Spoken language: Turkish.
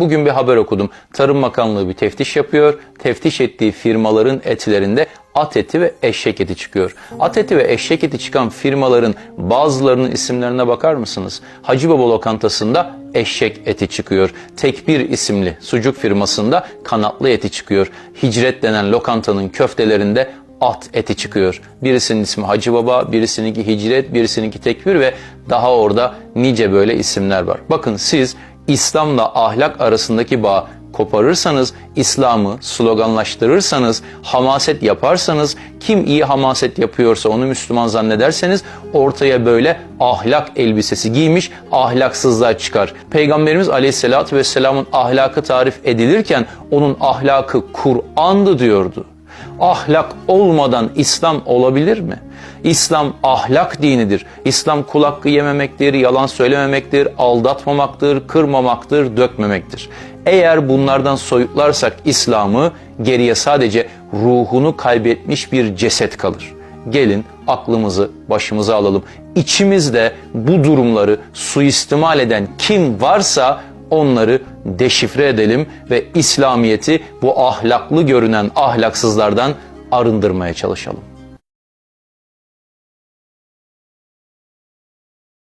Bugün bir haber okudum. Tarım Bakanlığı bir teftiş yapıyor. Teftiş ettiği firmaların etlerinde at eti ve eşek eti çıkıyor. At eti ve eşek eti çıkan firmaların bazılarının isimlerine bakar mısınız? Hacı Baba lokantasında eşek eti çıkıyor. Tekbir isimli sucuk firmasında kanatlı eti çıkıyor. Hicret denen lokantanın köftelerinde at eti çıkıyor. Birisinin ismi Hacı Baba, birisininki Hicret, birisininki Tekbir ve daha orada nice böyle isimler var. Bakın siz İslam'la ahlak arasındaki bağ koparırsanız, İslam'ı sloganlaştırırsanız, hamaset yaparsanız, kim iyi hamaset yapıyorsa onu Müslüman zannederseniz ortaya böyle ahlak elbisesi giymiş ahlaksızlar çıkar. Peygamberimiz Aleyhisselatü Vesselam'ın ahlakı tarif edilirken onun ahlakı Kur'an'dı diyordu. Ahlak olmadan İslam olabilir mi? İslam ahlak dinidir. İslam kul hakkı yememektir, yalan söylememektir, aldatmamaktır, kırmamaktır, dökmemektir. Eğer bunlardan soyutlarsak İslam'ı geriye sadece ruhunu kaybetmiş bir ceset kalır. Gelin aklımızı başımıza alalım. İçimizde bu durumları suistimal eden kim varsa onları deşifre edelim ve İslamiyeti bu ahlaklı görünen ahlaksızlardan arındırmaya çalışalım.